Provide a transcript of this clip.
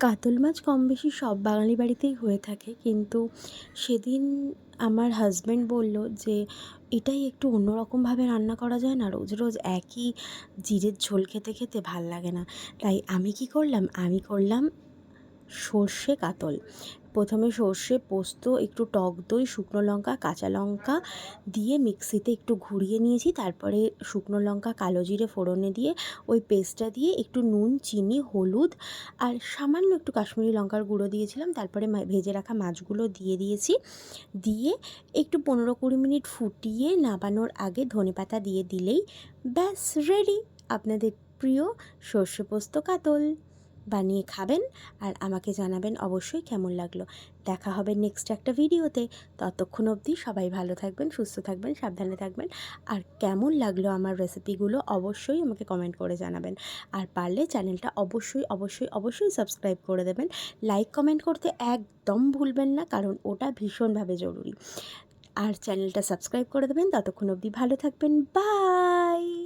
কাতল মাছ কম বেশি সব বাঙালি বাড়িতেই হয়ে থাকে। কিন্তু সেদিন আমার হাজব্যান্ড বলল যে, এটাই একটু অন্যরকমভাবে রান্না করা যায় না? রোজ রোজ একই জিরের ঝোল খেতে খেতে ভালো লাগে না। তাই আমি কি করলাম? আমি করলাম সর্ষে কাতল। প্রথমে সর্ষে, পোস্ত, একটু টক দই, শুকনো লঙ্কা, কাঁচা লঙ্কা দিয়ে মিক্সিতে একটু ঘুরিয়ে নিয়েছি। তারপরে শুকনো লঙ্কা, কালো জিরে ফোড়নে দিয়ে ওই পেস্টটা দিয়ে একটু নুন, চিনি, হলুদ আর সামান্য একটু কাশ্মীরি লঙ্কার গুঁড়ো দিয়েছিলাম। তারপরে ভেজে রাখা মাছগুলো দিয়ে দিয়েছি। দিয়ে একটু পনেরো কুড়ি মিনিট ফুটিয়ে নামানোর আগে ধনেপাতা দিয়ে দিলেই ব্যাস রেডি আপনাদের প্রিয় সর্ষে পোস্ত কাতল। বানিয়ে খাবেন আর আমাকে জানাবেন অবশ্যই কেমন লাগল। দেখা হবে নেক্সট একটা ভিডিওতে। ততক্ষণ অবধি সবাই ভালো থাকবেন, সুস্থ থাকবেন, সাবধানে থাকবেন। আর কেমন লাগল আমার রেসিপিগুলো অবশ্যই আমাকে কমেন্ট করে জানাবেন। আর পারলে চ্যানেলটা অবশ্যই অবশ্যই অবশ্যই সাবস্ক্রাইব করে দেবেন। লাইক কমেন্ট করতে একদম ভুলবেন না, কারণ ওটা ভীষণভাবে জরুরি। আর চ্যানেলটা সাবস্ক্রাইব করে দেবেন। ততক্ষণ অবধি ভালো থাকবেন। বাই